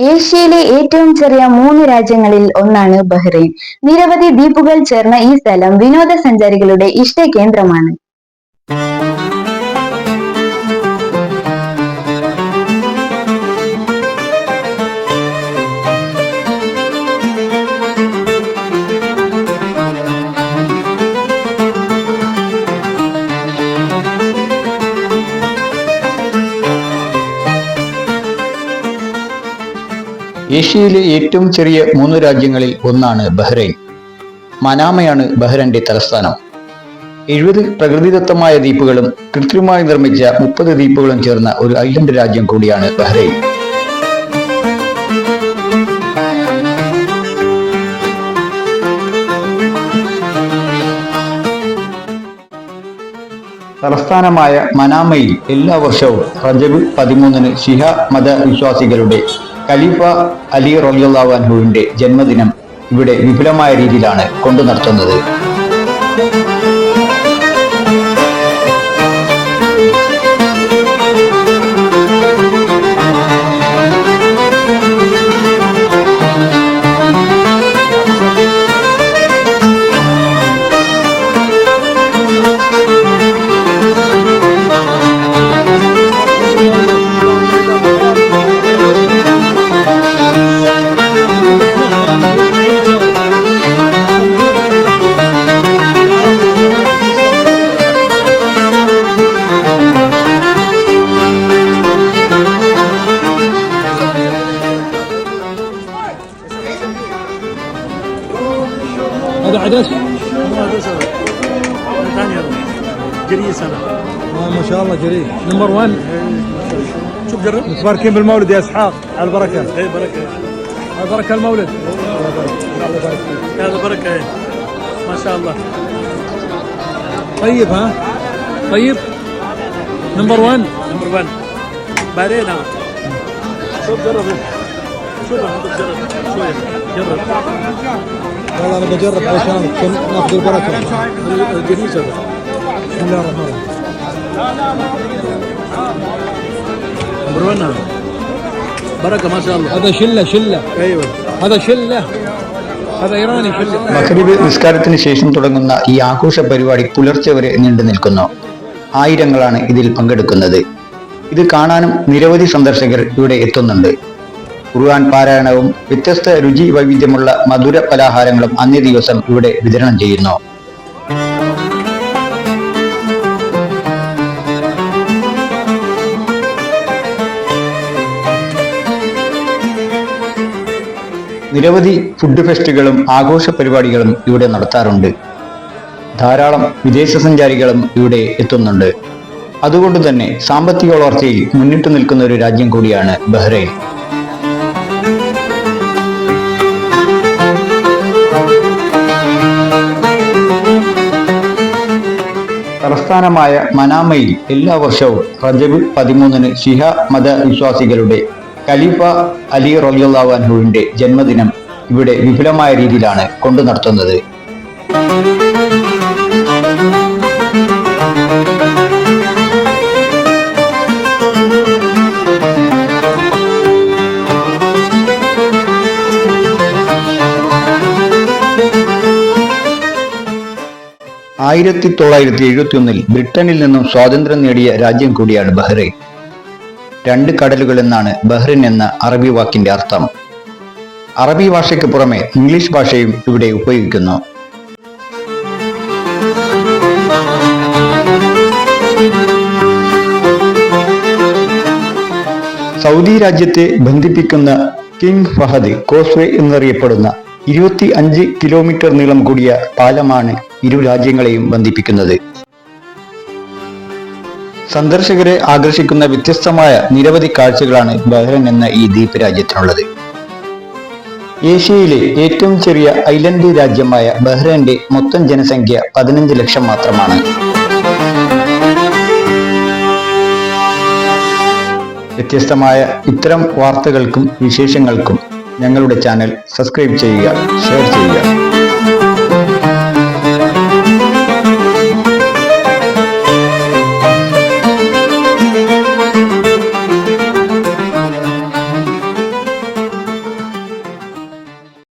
ഏഷ്യയിലെ ഏറ്റവും ചെറിയ മൂന്ന് രാജ്യങ്ങളിൽ ഒന്നാണ് ബഹ്റൈൻ. നിരവധി ദ്വീപുകൾ ചേർന്ന ഈ സ്ഥലം വിനോദസഞ്ചാരികളുടെ ഇഷ്ട കേന്ദ്രമാണ് ഏഷ്യയിലെ ഏറ്റവും ചെറിയ മൂന്ന് രാജ്യങ്ങളിൽ ഒന്നാണ് ബഹ്റൈൻ. മനാമയാണ് ബഹ്റൈന്റെ തലസ്ഥാനം. എഴുപത് പ്രകൃതിദത്തമായ ദ്വീപുകളും കൃത്രിമമായി നിർമ്മിച്ച മുപ്പത് ദ്വീപുകളും ചേർന്ന ഒരു ഐലൻഡ് രാജ്യം കൂടിയാണ് ബഹ്റൈൻ. തലസ്ഥാനമായ മനാമയിൽ എല്ലാ വർഷവും റജബ് പതിമൂന്നിന് ഷിഹ മത വിശ്വാസികളുടെ ഖലീഫ അലി റലിയുള്ളാൻഹുവിന്റെ ജന്മദിനം ഇവിടെ വിപുലമായ രീതിയിലാണ് കൊണ്ടു നടത്തുന്നത്. هذا عدس هذا سنة ثانية جري سنة. آه ما شاء الله جريء. نمبر 1 شوف جرب. متباركين بالمولد يا إسحاق. على البركة. اي بركة. على بركة المولد. هذا بركة إيه. ما شاء الله. طيب ها؟ طيب. نمبر 1 نمبر 1 بعدين نعم شوف جرب. إيه. شوف تجرب شوية. جرب. والله انا بجرب عشانك عشان ناخذ البركه جريس هذا بسم الله الرحمن الرحيم نمبر 1 هذا بركة ما شاء الله هذا شله شله ايوه هذا شله هذا ايراني شله മകരീബ് നിസ്കാരത്തിന് ശേഷം തുടങ്ങുന്ന ഈ ആഘോഷ പരിപാടി പുലർച്ചെ വരെ നീണ്ടു നിൽക്കുന്നു ആയിരങ്ങളാണ് ഇതിൽ പങ്കെടുക്കുന്നത് ഇത് കാണാനും നിരവധി സന്ദർശകർ ഇവിടെ എത്തുന്നുണ്ട് ഖുർആൻ പാരായണവും വ്യത്യസ്ത രുചി വൈവിധ്യമുള്ള മധുര പലഹാരങ്ങളും അന്നേ ദിവസം ഇവിടെ വിതരണം ചെയ്യുന്നു. നിരവധി ഫുഡ് ഫെസ്റ്റുകളും ആഘോഷ പരിപാടികളും ഇവിടെ നടത്താറുണ്ട്. ധാരാളം വിദേശ സഞ്ചാരികളും ഇവിടെ എത്തുന്നുണ്ട്. അതുകൊണ്ട് തന്നെ സാമ്പത്തിക വളർച്ചയിൽ മുന്നിട്ട് നിൽക്കുന്ന ഒരു രാജ്യം കൂടിയാണ് ബഹ്റൈൻ. തലസ്ഥാനമായ മനാമയിൽ എല്ലാ വർഷവും റജബ് പതിമൂന്നിന് ഷിഹ മത വിശ്വാസികളുടെ ഖലീഫ അലി റലിയുള്ളാൻഹുവിന്റെ ജന്മദിനം ഇവിടെ വിപുലമായ രീതിയിലാണ് കൊണ്ടു നടത്തുന്നത്. ആയിരത്തി തൊള്ളായിരത്തി എഴുപത്തി ഒന്നിൽ ബ്രിട്ടനിൽ നിന്നും സ്വാതന്ത്ര്യം നേടിയ രാജ്യം കൂടിയാണ് ബഹ്റൈൻ. രണ്ട് കടലുകൾ എന്നാണ് ബഹ്റിൻ എന്ന അറബി വാക്കിന്റെ അർത്ഥം. അറബി ഭാഷയ്ക്ക് പുറമെ ഇംഗ്ലീഷ് ഭാഷയും ഇവിടെ ഉപയോഗിക്കുന്നു. സൗദി രാജ്യത്തെ ബന്ധിപ്പിക്കുന്ന കിങ് ഫഹദ് കോസ്വേ എന്നറിയപ്പെടുന്ന ഇരുപത്തി അഞ്ച് കിലോമീറ്റർ നീളം കൂടിയ പാലമാണ് ഇരു രാജ്യങ്ങളെയും ബന്ധിപ്പിക്കുന്നത്. സന്ദർശകരെ ആകർഷിക്കുന്ന വ്യത്യസ്തമായ നിരവധി കാഴ്ചകളാണ് ബഹ്റൻ എന്ന ഈ ദ്വീപ് രാജ്യത്തിനുള്ളത്. ഏഷ്യയിലെ ഏറ്റവും ചെറിയ ഐലൻഡ് രാജ്യമായ ബഹ്റൈന്റെ മൊത്തം ജനസംഖ്യ പതിനഞ്ച് ലക്ഷം മാത്രമാണ്. വ്യത്യസ്തമായ ഇത്തരം വാർത്തകൾക്കും വിശേഷങ്ങൾക്കും ഞങ്ങളുടെ ചാനൽ സബ്സ്ക്രൈബ് ചെയ്യുക ഷെയർ ചെയ്യുക.